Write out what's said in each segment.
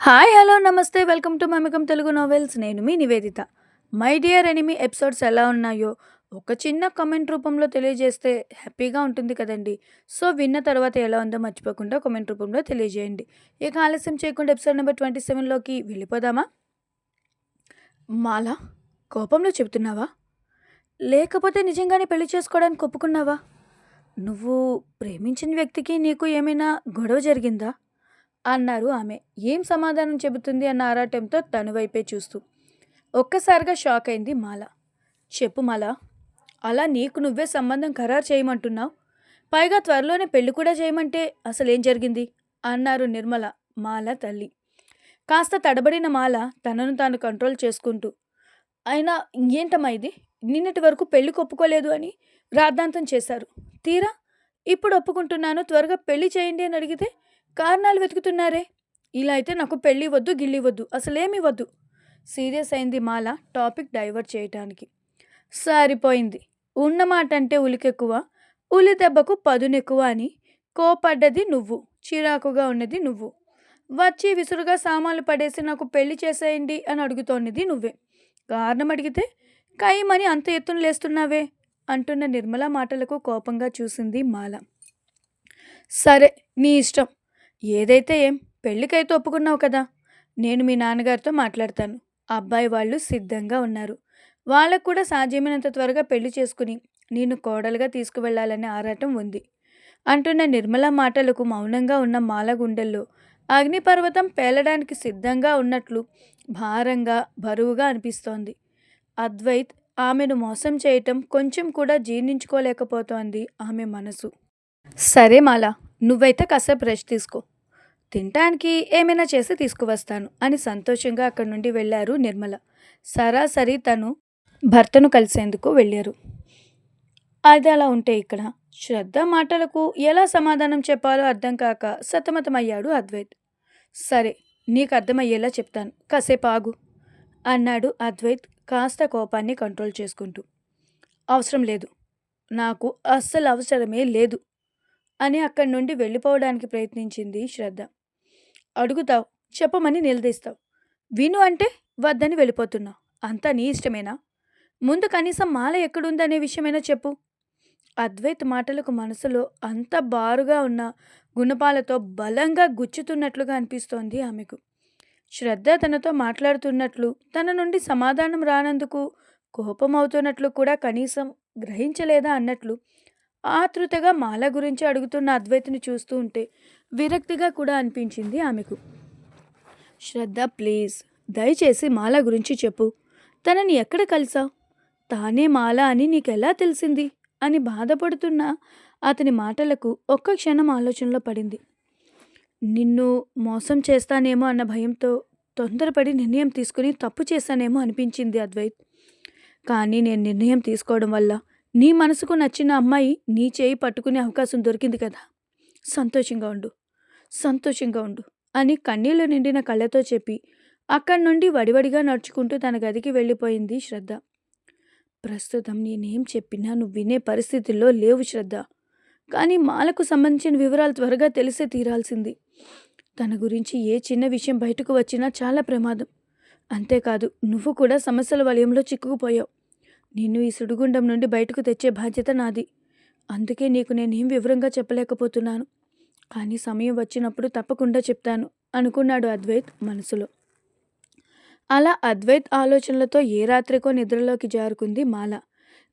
Hi hello నమస్తే. Welcome to మమికం Telugu novels. నేను మీ Nivedita. My dear enemy episodes ఎలా ఉన్నాయో ఒక చిన్న కమెంట్ రూపంలో తెలియజేస్తే హ్యాపీగా ఉంటుంది కదండి. సో విన్న తర్వాత ఎలా ఉందో మర్చిపోకుండా కమెంట్ రూపంలో తెలియజేయండి. ఇక ఆలస్యం చేయకుండా ఎపిసోడ్ నెంబర్ ట్వంటీ సెవెన్లోకి వెళ్ళిపోదామా? మాలా కోపంలో చెబుతున్నావా? లేకపోతే నిజంగానే పెళ్ళి చేసుకోవడానికి ఒప్పుకున్నావా? నువ్వు ప్రేమించిన వ్యక్తికి నీకు ఏమైనా గొడవ జరిగిందా? అన్నారు ఆమె. ఏం సమాధానం చెబుతుంది అన్న ఆరాటంతో తను వైపే చూస్తూ. ఒక్కసారిగా షాక్ అయింది మాల. చెప్పు మాల. అలా నీకు నువ్వే సంబంధం ఖరారు చేయమంటున్నావు? పైగా త్వరలోనే పెళ్ళి కూడా చేయమంటే అసలేం జరిగింది? అన్నారు నిర్మల మాల తల్లి. కాస్త తడబడిన మాల తనను తాను కంట్రోల్ చేసుకుంటూ. అయినా ఇంకేంటమ్మా ఇది? నిన్నటి వరకు పెళ్ళి ఒప్పుకోలేదు అని రాద్ధాంతం చేశారు. తీరా? ఇప్పుడు ఒప్పుకుంటున్నాను త్వరగా పెళ్ళి చేయండి అని అడిగితే కారణాలు వెతుకుతున్నారే? ఇలా అయితే నాకు పెళ్ళి వద్దు గిల్లి వద్దు అసలేమి వద్దు. సీరియస్ అయింది మాల టాపిక్ డైవర్ట్ చేయటానికి. సరిపోయింది. ఉన్నమాట అంటే ఉలికెక్కువ ఉలి దెబ్బకు పదునెక్కువ అని కోపడ్డది నువ్వు చిరాకుగా ఉన్నది నువ్వు. వచ్చి విసురుగా సామాన్లు పడేసి నాకు పెళ్ళి చేసేయండి అని అడుగుతోన్నది నువ్వే. కారణం అడిగితే కైమని అంత ఎత్తున లేస్తున్నావే? అంటున్న నిర్మల మాటలకు కోపంగా చూసింది మాల. సరే నీ ఇష్టం. ఏదైతే ఏం పెళ్ళికైతే ఒప్పుకున్నావు కదా నేను మీ నాన్నగారితో మాట్లాడతాను. అబ్బాయి వాళ్ళు సిద్ధంగా ఉన్నారు. వాళ్ళకు కూడా సాధ్యమైనంత త్వరగా పెళ్ళి చేసుకుని నేను కోడలుగా తీసుకువెళ్ళాలనే ఆరాటం ఉంది. అంటున్న నిర్మల మాటలకు మౌనంగా ఉన్న మాల గుండెల్లో అగ్నిపర్వతం పేలడానికి సిద్ధంగా ఉన్నట్లు భారంగా బరువుగా అనిపిస్తోంది. అద్వైత్ ఆమెను మోసం చేయటం కొంచెం కూడా జీర్ణించుకోలేకపోతోంది ఆమె మనసు. సరే మాల నువ్వైతే కాసేపు రెస్ట్ తీసుకో. తినటానికి ఏమైనా చేసి తీసుకువస్తాను అని సంతోషంగా అక్కడి నుండి వెళ్ళారు నిర్మల. సరాసరి తను భర్తను కలిసేందుకు వెళ్ళారు. అది అలా ఉంటే ఇక్కడ శ్రద్ధ మాటలకు ఎలా సమాధానం చెప్పాలో అర్థం కాక సతమతమయ్యాడు అద్వైత్. సరే నీకు అర్థమయ్యేలా చెప్తాను. కాసేపు ఆగు అన్నాడు అద్వైత్ కాస్త కోపాన్ని కంట్రోల్ చేసుకుంటూ. అవసరం లేదు. నాకు అస్సలు అవసరమే లేదు. అని అక్కడి నుండి వెళ్ళిపోవడానికి ప్రయత్నించింది శ్రద్ధ. అడుగుతావు చెప్పమని నిలదీస్తావు. విను అంటే వద్దని వెళ్ళిపోతున్నావు అంతా నీ ఇష్టమేనా? ముందు కనీసం మాల ఎక్కడుందనే విషయమైనా చెప్పు. అద్వైత్ మాటలకు మనసులో అంత బారుగా ఉన్న గుణపాలతో బలంగా గుచ్చుతున్నట్లుగా అనిపిస్తోంది ఆమెకు. శ్రద్ధ తనతో మాట్లాడుతున్నట్లు తన నుండి సమాధానం రానందుకు కోపమవుతున్నట్లు కూడా కనీసం గ్రహించలేదా అన్నట్లు ఆతృతగా మాల గురించి అడుగుతున్న అద్వైత్ని చూస్తూ ఉంటే విరక్తిగా కూడా అనిపించింది ఆమెకు. శ్రద్ధ ప్లీజ్ దయచేసి మాల గురించి చెప్పు. తనని ఎక్కడ కలిసావు తానే మాల అని నీకెలా తెలిసింది? అని బాధపడుతున్న అతని మాటలకు ఒక్క క్షణం ఆలోచనలో పడింది. నిన్ను మోసం చేస్తానేమో అన్న భయంతో తొందరపడి నిర్ణయం తీసుకుని తప్పు చేశానేమో అనిపించింది అద్వైత్. కానీ నేను నిర్ణయం తీసుకోవడం వల్ల నీ మనసుకు నచ్చిన అమ్మాయి నీ చేయి పట్టుకునే అవకాశం దొరికింది కదా. సంతోషంగా ఉండు. సంతోషంగా ఉండు అని కన్నీళ్ళు నిండిన కళ్ళతో చెప్పి అక్కడి నుండి వడివడిగా నడుచుకుంటూ తన గదికి వెళ్ళిపోయింది శ్రద్ధ. ప్రస్తుతం నేనేం చెప్పినా నువ్వు వినే పరిస్థితుల్లో లేవు శ్రద్ధ. కానీ మాలకు సంబంధించిన వివరాలు త్వరగా తెలిసే తీరాల్సింది. తన గురించి ఏ చిన్న విషయం బయటకు వచ్చినా చాలా ప్రమాదం. అంతేకాదు నువ్వు కూడా సమస్యల వలయంలో చిక్కుకుపోయావు. నిన్ను ఈ సుడిగుండం నుండి బయటకు తెచ్చే బాధ్యత నాది. అందుకే నీకు నేనేం వివరంగా చెప్పలేకపోతున్నాను. కానీ సమయం వచ్చినప్పుడు తప్పకుండా చెప్తాను అనుకున్నాడు అద్వైత్ మనసులో. అలా అద్వైత్ ఆలోచనలతో ఏ రాత్రికో నిద్రలోకి జారుకుంది మాల.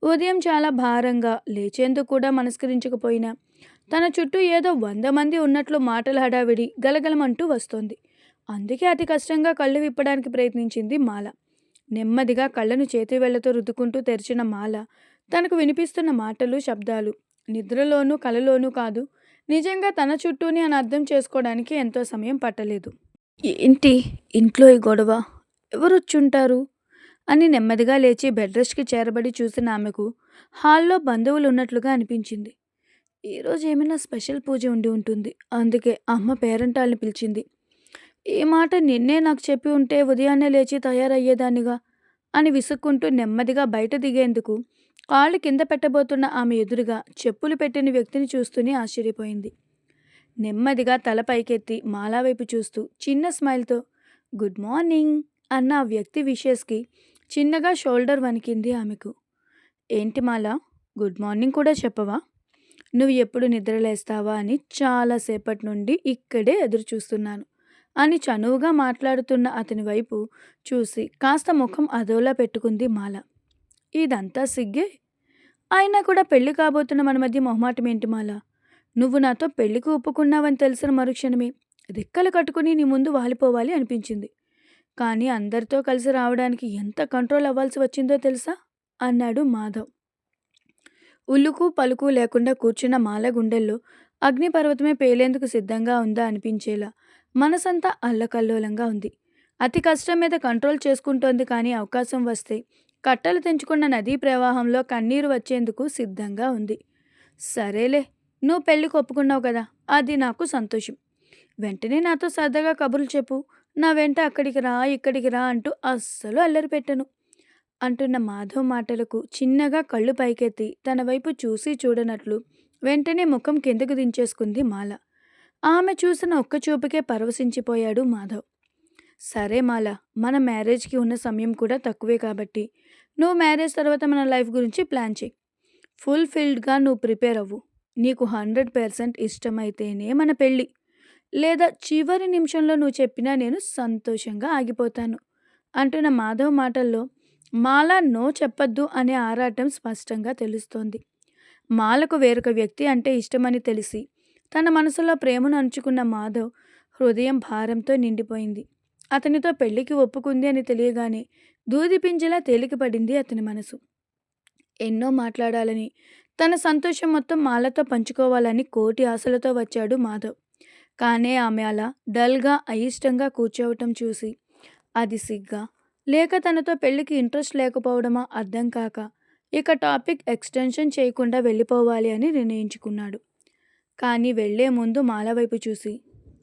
ఉదయం చాలా భారంగా లేచేందుకు కూడా మనస్కరించకపోయినా తన చుట్టూ ఏదో వంద మంది ఉన్నట్లు మాటల హడావిడి గలగలమంటూ వస్తోంది. అందుకే అతి కష్టంగా కళ్ళు విప్పడానికి ప్రయత్నించింది మాల. నెమ్మదిగా కళ్ళను చేతివేళ్ళతో రుద్దుకుంటూ తెరిచిన మాల తనకు వినిపిస్తున్న మాటలు శబ్దాలు. నిద్రలోనూ కలలోనూ కాదు నిజంగా తన చుట్టూని అని అర్థం చేసుకోవడానికి ఎంతో సమయం పట్టలేదు. ఏంటి? ఇంట్లో ఈ గొడవ? ఎవరొచ్చుంటారు? అని నెమ్మదిగా లేచి బెడ్ రెస్ట్కి చేరబడి చూసిన ఆమెకు హాల్లో బంధువులు ఉన్నట్లుగా అనిపించింది. ఈరోజు ఏమైనా స్పెషల్ పూజ ఉండి ఉంటుంది. అందుకే అమ్మ పేరెంటాలను పిలిచింది. ఈ మాట నిన్నే నాకు చెప్పి ఉంటే ఉదయాన్నే లేచి తయారయ్యేదానిగా అని విసుక్కుంటూ నెమ్మదిగా బయట దిగేందుకు కాళ్ళు కింద పెట్టబోతున్న ఆమె ఎదురుగా చెప్పులు పెట్టిన వ్యక్తిని చూస్తూనే ఆశ్చర్యపోయింది. నెమ్మదిగా తల పైకెత్తి మాలా వైపు చూస్తూ చిన్న స్మైల్తో గుడ్ మార్నింగ్ అన్న ఆ వ్యక్తి విషెస్కి చిన్నగా షోల్డర్ వణికింది ఆమెకు. ఏంటి మాల గుడ్ మార్నింగ్ కూడా చెప్పవా? నువ్వు ఎప్పుడు నిద్రలేస్తావా? అని చాలాసేపటి నుండి ఇక్కడే ఎదురు చూస్తున్నాను అని చనువుగా మాట్లాడుతున్న అతని వైపు చూసి కాస్త ముఖం అదోలా పెట్టుకుంది మాల. ఇదంతా సిగ్గే? అయినా కూడా పెళ్ళి కాబోతున్న మన మధ్య మొహమాటం ఏంటి మాల? నువ్వు నాతో పెళ్ళికి ఒప్పుకున్నావని తెలిసిన మరుక్షణమే. రెక్కలు కట్టుకుని నీ ముందు వాలిపోవాలి అనిపించింది. కానీ అందరితో కలిసి రావడానికి ఎంత కంట్రోల్ అవ్వాల్సి వచ్చిందో తెలుసా? అన్నాడు మాధవ్. ఉల్లుకు పలుకు లేకుండా కూర్చున్న మాల గుండెల్లో అగ్నిపర్వతమే పేలేందుకు సిద్ధంగా ఉందా అనిపించేలా మనసంతా అల్లకల్లోలంగా ఉంది. అతి కష్టం మీద కంట్రోల్ చేసుకుంటోంది కానీ అవకాశం వస్తే కట్టలు తెంచుకున్న నదీ ప్రవాహంలో కన్నీరు వచ్చేందుకు సిద్ధంగా ఉంది. సరేలే నువ్వు పెళ్ళి కొప్పుకున్నావు కదా అది నాకు సంతోషం. వెంటనే నాతో సరదాగా కబుర్లు చెప్పు. నా వెంట అక్కడికి రా ఇక్కడికి రా అంటూ అస్సలు అల్లరి పెట్టను. అంటున్న మాధవ్ మాటలకు చిన్నగా కళ్ళు పైకెత్తి తన వైపు చూసి చూడనట్లు వెంటనే ముఖం కిందకు దించేసుకుంది మాల. ఆమె చూసిన ఒక్క చూపుకే పరవశించిపోయాడు మాధవ్. సరే మాల మన మ్యారేజ్కి ఉన్న సమయం కూడా తక్కువే కాబట్టి నువ్వు మ్యారేజ్ తర్వాత మన లైఫ్ గురించి ప్లాన్ చేయి. ఫుల్ ఫిల్డ్గా నువ్వు ప్రిపేర్ అవ్వు. నీకు హండ్రెడ్ పర్సెంట్ ఇష్టమైతేనే మన పెళ్ళి. లేదా చివరి నిమిషంలో నువ్వు చెప్పినా నేను సంతోషంగా ఆగిపోతాను. అంటున్న మాధవ్ మాటల్లో మాల నో చెప్పొద్దు అనే ఆరాటం స్పష్టంగా తెలుస్తోంది. మాలకు వేరొక వ్యక్తి అంటే ఇష్టమని తెలిసి తన మనసులో ప్రేమను అంచుకున్న మాధవ్ హృదయం భారంతో నిండిపోయింది. అతనితో పెళ్ళికి ఒప్పుకుంది అని తెలియగానే దూది పింజలా తేలికపడింది అతని మనసు. ఎన్నో మాట్లాడాలని తన సంతోషం మొత్తం మాలతో పంచుకోవాలని కోటి ఆశలతో వచ్చాడు మాధవ్. కానీ ఆమె అలా డల్గా అయిష్టంగా కూర్చోవటం చూసి అది సిగ్గా లేక తనతో పెళ్ళికి ఇంట్రెస్ట్ లేకపోవడమా అర్థం కాక ఇక టాపిక్ ఎక్స్టెన్షన్ చేయకుండా వెళ్ళిపోవాలి అని నిర్ణయించుకున్నాడు. కానీ వెళ్ళే ముందు మాల వైపు చూసి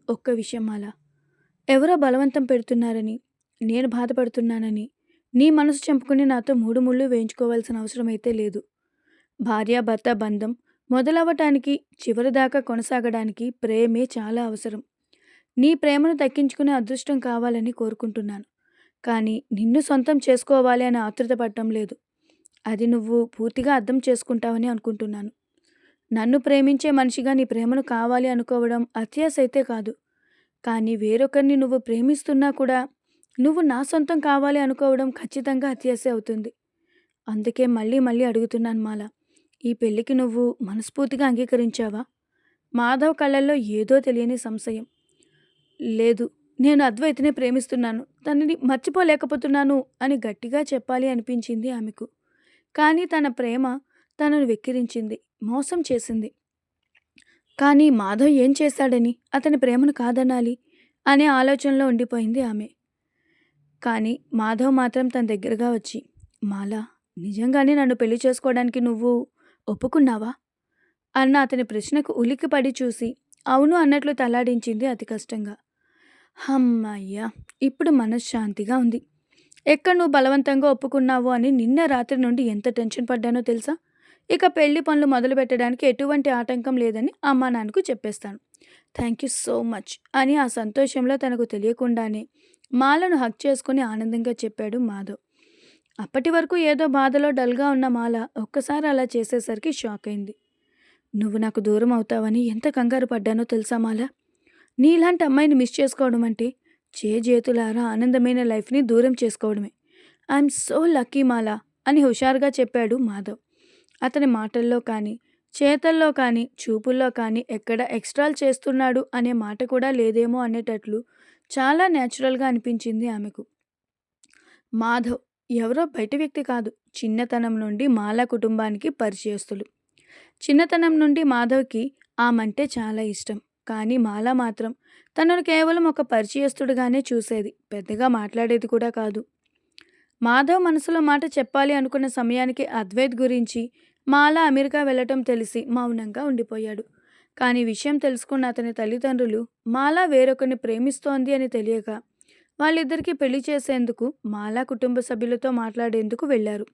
ఒక్క విషయం మాల. ఎవరో బలవంతం పెడుతున్నారని నేను బాధపడుతున్నానని నీ మనసు చంపుకుని నాతో మూడు ముళ్ళు వేయించుకోవాల్సిన అవసరం అయితే లేదు భార్యాభర్త బంధం మొదలవ్వటానికి చివరిదాకా కొనసాగడానికి ప్రేమే చాలా అవసరం. నీ ప్రేమను దక్కించుకునే అదృష్టం కావాలని కోరుకుంటున్నాను. కానీ నిన్ను సొంతం చేసుకోవాలి అని ఆతృత పడటం లేదు. అది నువ్వు పూర్తిగా అర్థం చేసుకుంటావని అనుకుంటున్నాను. నన్ను ప్రేమించే మనిషిగా నీ ప్రేమను కావాలి అనుకోవడం అత్యాశ అయితే కాదు. కానీ వేరొకరిని నువ్వు ప్రేమిస్తున్నా కూడా నువ్వు నా సొంతం కావాలి అనుకోవడం ఖచ్చితంగా అత్యాశ అవుతుంది. అందుకే మళ్ళీ మళ్ళీ అడుగుతున్నాను మాల ఈ పెళ్ళికి నువ్వు మనస్ఫూర్తిగా అంగీకరించావా? మాధవ్ కళ్ళల్లో ఏదో తెలియని సంశయం. లేదు నేను అద్వైతనే ప్రేమిస్తున్నాను తనని మర్చిపోలేకపోతున్నాను అని గట్టిగా చెప్పాలి అనిపించింది ఆమెకు. కానీ తన ప్రేమ తనను వెక్కిరించింది మోసం చేసింది. కానీ మాధవ్ ఏం చేశాడని అతని ప్రేమను కాదనాలి అనే ఆలోచనలో ఉండిపోయింది ఆమె. కానీ మాధవ్ మాత్రం తన దగ్గరగా వచ్చి మాలా నిజంగానే నన్ను పెళ్ళి చేసుకోవడానికి నువ్వు ఒప్పుకున్నావా? అన్న అతని ప్రశ్నకు ఉలిక్కిపడి చూసి అవును అన్నట్లు తలాడించింది అతి కష్టంగా. హమ్మయ్యా ఇప్పుడు మనశ్శాంతిగా ఉంది. ఎక్కడ నువ్వు బలవంతంగా ఒప్పుకున్నావు అని నిన్న రాత్రి నుండి ఎంత టెన్షన్ పడ్డానో తెలుసా? ఇక పెళ్ళి పనులు మొదలు పెట్టడానికి ఎటువంటి ఆటంకం లేదని అమ్మా నాన్నకు చెప్పేస్తాను. థ్యాంక్ యూ సో మచ్ అని ఆ సంతోషంలో తనకు తెలియకుండానే మాలను హక్ చేసుకుని ఆనందంగా చెప్పాడు మాధవ్. అప్పటి వరకు ఏదో బాధలో డల్గా ఉన్న మాల ఒక్కసారి అలా చేసేసరికి షాక్ అయింది. నువ్వు నాకు దూరం అవుతావని ఎంత కంగారు పడ్డానో తెలుసా మాల? నీలాంటి అమ్మాయిని మిస్ చేసుకోవడం అంటే చేజేతులారా ఆనందమైన లైఫ్ని దూరం చేసుకోవడమే. ఐఎమ్ సో లక్కీ మాల అని హుషారుగా చెప్పాడు మాధవ్. అతని మాటల్లో కానీ చేతల్లో కానీ చూపుల్లో కానీ ఎక్కడ ఎక్స్ట్రాలు చేస్తున్నాడు అనే మాట కూడా లేదేమో అనేటట్లు చాలా న్యాచురల్గా అనిపించింది ఆమెకు. మాధవ్ ఎవరో బయట వ్యక్తి కాదు చిన్నతనం నుండి మాలా కుటుంబానికి పరిచయస్తులు. చిన్నతనం నుండి మాధవ్కి ఆమంటే చాలా ఇష్టం. కానీ మాల మాత్రం తనను కేవలం ఒక పరిచయస్తుడుగానే చూసేది పెద్దగా మాట్లాడేది కూడా కాదు. మాధవ్ మనసులో మాట చెప్పాలి అనుకున్న సమయానికి అద్వైత్ గురించి మాల అమెరికా వెళ్ళటం తెలిసి మౌనంగా ఉండిపోయాడు కానీ విషయం తెలుసుకున్న అతని తల్లిదండ్రులు మాలా వేరొకరిని ప్రేమిస్తోంది అని తెలియక వాళ్ళిద్దరికీ పెళ్ళి చేసేందుకు మాలా కుటుంబ సభ్యులతో మాట్లాడేందుకు వెళ్ళారు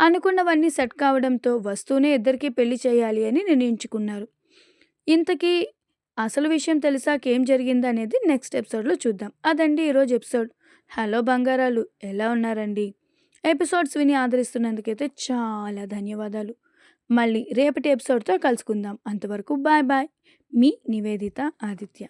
అనుకున్నవన్నీ సెట్ కావడంతో వస్తూనే ఇద్దరికీ పెళ్ళి చేయాలి అని నిర్ణయించుకున్నారు ఇంతకీ అసలు విషయం తెలిసాక ఏం జరిగిందనేది నెక్స్ట్ ఎపిసోడ్‌లో చూద్దాం. అదండి ఈరోజు ఎపిసోడ్. హలో బంగారాలు ఎలా ఉన్నారండి? ఎపిసోడ్స్ విని ఆదరిస్తున్నందుకైతే చాలా ధన్యవాదాలు. మళ్ళీ రేపటి ఎపిసోడ్‌తో కలుసుకుందాం. అంతవరకు బాయ్ బాయ్. మీ నివేదిత ఆదిత్య.